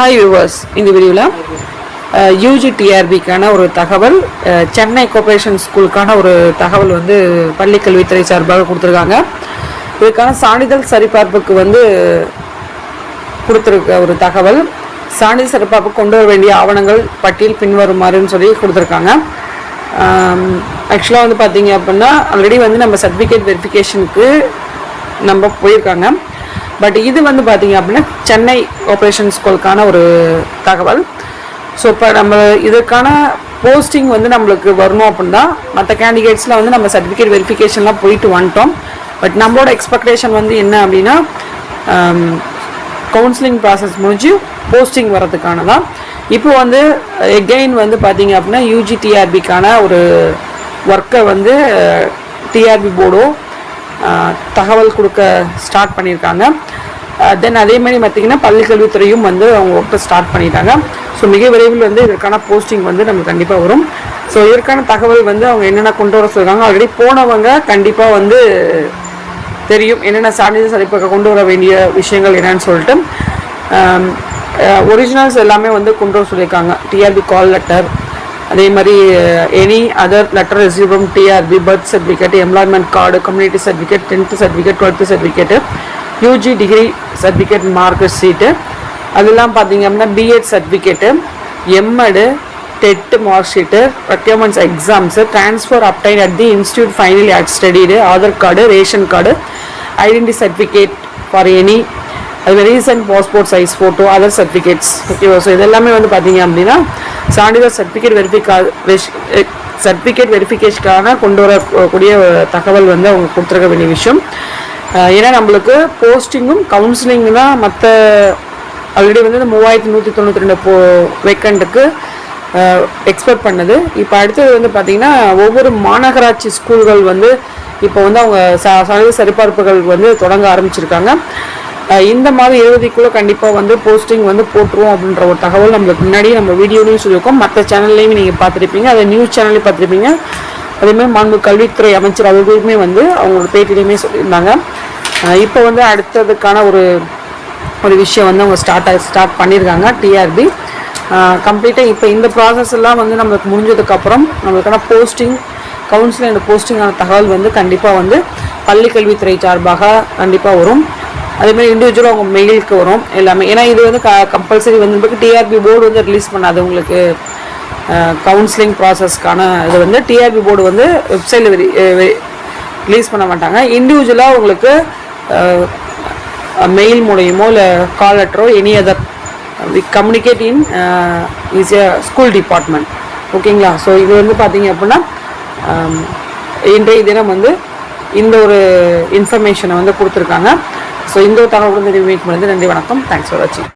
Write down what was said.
Hi viewers இந்த வீடியோவில் UG டிஆர்பிக்கான ஒரு தகவல் சென்னை கோப்பரேஷன் ஸ்கூலுக்கான ஒரு தகவல் வந்து பள்ளிக்கல்வித்துறை சார்பாக கொடுத்துருக்காங்க. இதுக்கான சான்றிதழ் சரிபார்ப்புக்கு வந்து கொடுத்துருக்க ஒரு தகவல். சான்றிதழ் சரிபார்ப்பு கொண்டு வர வேண்டிய ஆவணங்கள் பட்டியல் பின்வருமாறுன்னு சொல்லி கொடுத்துருக்காங்க. ஆக்சுவலாக வந்து பார்த்தீங்க அப்படின்னா ஆல்ரெடி வந்து நம்ம சர்டிஃபிகேட் வெரிஃபிகேஷனுக்கு நம்ம போயிருக்காங்க. பட் இது வந்து பார்த்தீங்க அப்படின்னா சென்னை ஆப்ரேஷன் ஸ்கூலுக்கான ஒரு தகவல். ஸோ இப்போ நம்ம இதற்கான போஸ்டிங் வந்து நம்மளுக்கு வரணும் அப்படின்னா மற்ற கேண்டிடேட்ஸில் வந்து நம்ம சர்டிஃபிகேட் வெரிஃபிகேஷன்லாம் போயிட்டு வந்துட்டோம். பட் நம்மளோட எக்ஸ்பெக்டேஷன் வந்து என்ன அப்படின்னா கவுன்சிலிங் ப்ராசஸ் முடிஞ்சு போஸ்டிங் வர்றதுக்கான தான் இப்போ வந்து எகெயின் வந்து பார்த்தீங்க அப்படின்னா யூஜிடிஆர்பிக்கான ஒரு ஒர்க்கை வந்து டிஆர்பி போர்டோ தகவல் கொடுக்க ஸ்டார்ட் பண்ணியிருக்காங்க. தென் அதே மாதிரி பள்ளிக்கல்வித்துறையும் வந்து அவங்க ஒர்க்கை ஸ்டார்ட் பண்ணிட்டாங்க. ஸோ மிக விரைவில் வந்து இதற்கான போஸ்டிங் வந்து நமக்கு கண்டிப்பாக வரும். ஸோ இதற்கான தகவல் வந்து அவங்க என்னென்ன கொண்டு வர சொல்கிறாங்க ஆல்ரெடி போனவங்க கண்டிப்பாக வந்து தெரியும். என்னென்ன சான்றிதழ் சரிப்பாக கொண்டு வர வேண்டிய விஷயங்கள் என்னன்னு சொல்லிட்டு. ஒரிஜினல்ஸ் எல்லாமே வந்து கொண்டு வர சொல்லியிருக்காங்க. டிஆர்பி கால் லெட்டர் அதே மாதிரி any other letter receive from TRB birth certificate employment card community certificate tenth certificate twelfth certificate UG degree certificate mark sheet அதெல்லாம் பார்த்தீங்க அப்படின்னா BEd certificate MEd TET mark sheet requirements exams transfer obtain at the institute final at studied Aadhaar card ration card identity certificate for any அது recent passport size photo other certificates ஓகேவா so இதெல்லாமே வந்து பார்த்தீங்க அப்படின்னா சான்றிதழ் certificate வெரிஃபிகா certificate வெரிஃபிகேஷனுக்கான கொண்டு வரக்கூடிய தகவல் வந்து அவங்க கொடுத்துருக்க வேண்டிய விஷயம். ஏன்னா நம்மளுக்கு போஸ்டிங்கும் கவுன்சிலிங் தான் மற்ற ஆல்ரெடி வந்து இந்த மூவாயிரத்தி நூற்றி தொண்ணூற்றி ரெண்டு போ வேக்கண்ட்டுக்கு எக்ஸ்பெக்ட் பண்ணது. இப்போ அடுத்தது வந்து பார்த்திங்கன்னா ஒவ்வொரு மாநகராட்சி ஸ்கூல்கள் வந்து இப்போ வந்து அவங்க ச சான்றிதழ் சரிபார்ப்புகள் வந்து தொடங்க ஆரம்பிச்சிருக்காங்க. இந்த மாதம் இருபதுக்குள்ளே கண்டிப்பாக வந்து போஸ்டிங் வந்து போட்டுருவோம் அப்படின்ற ஒரு தகவல் நம்மளுக்கு முன்னாடி நம்ம வீடியோலையும் சொல்லியிருக்கோம். மற்ற சேனல்லையும் நீங்கள் பார்த்துருப்பீங்க. அதை நியூஸ் சேனல்லையும் பார்த்துருப்பீங்க. அதேமாதிரி மாண்பு கல்வித்துறை அமைச்சர் அவர்களுமே வந்து அவங்களோட பேட்டிலையுமே சொல்லியிருந்தாங்க. இப்போ வந்து அடுத்ததுக்கான ஒரு ஒரு விஷயம் வந்து அவங்க ஸ்டார்ட் ஸ்டார்ட் பண்ணியிருக்காங்க டிஆர்பி கம்ப்ளீட்டாக இப்போ இந்த ப்ராசஸ் எல்லாம் வந்து நம்மளுக்கு முடிஞ்சதுக்கப்புறம் நம்மளுக்கான போஸ்டிங் கவுன்சில் அண்ட் போஸ்டிங்கான தகவல் வந்து கண்டிப்பாக வந்து பள்ளிக்கல்வித்துறை சார்பாக கண்டிப்பாக வரும். அதேமாதிரி இண்டிவிஜுவலாக அவங்க மெயிலுக்கு வரும் எல்லாமே. ஏன்னா இது வந்து க கம்பல்சரி வந்து டிஆர்பி போர்டு வந்து ரிலீஸ் பண்ணாது உங்களுக்கு. கவுன்சிலிங் ப்ராசஸ்க்கான இது வந்து டிஆர்பி போர்டு வந்து வெப்சைட்டில் ரிலீஸ் பண்ண மாட்டாங்க. இண்டிவிஜுவலாக உங்களுக்கு மெயில் மூலயமோ இல்லை call லெட்டரோ any other we communicate in is a school department ஓகேங்களா ஸோ இது வந்து பார்த்தீங்க அப்படின்னா இன்றைய தினம் வந்து இந்த ஒரு இன்ஃபர்மேஷனை வந்து கொடுத்துருக்காங்க. ஸோ இந்த ஒரு தகவல் வந்து மீட் பண்ணது நன்றி வணக்கம். தேங்க்ஸ் ஃபார் வாட்சிங்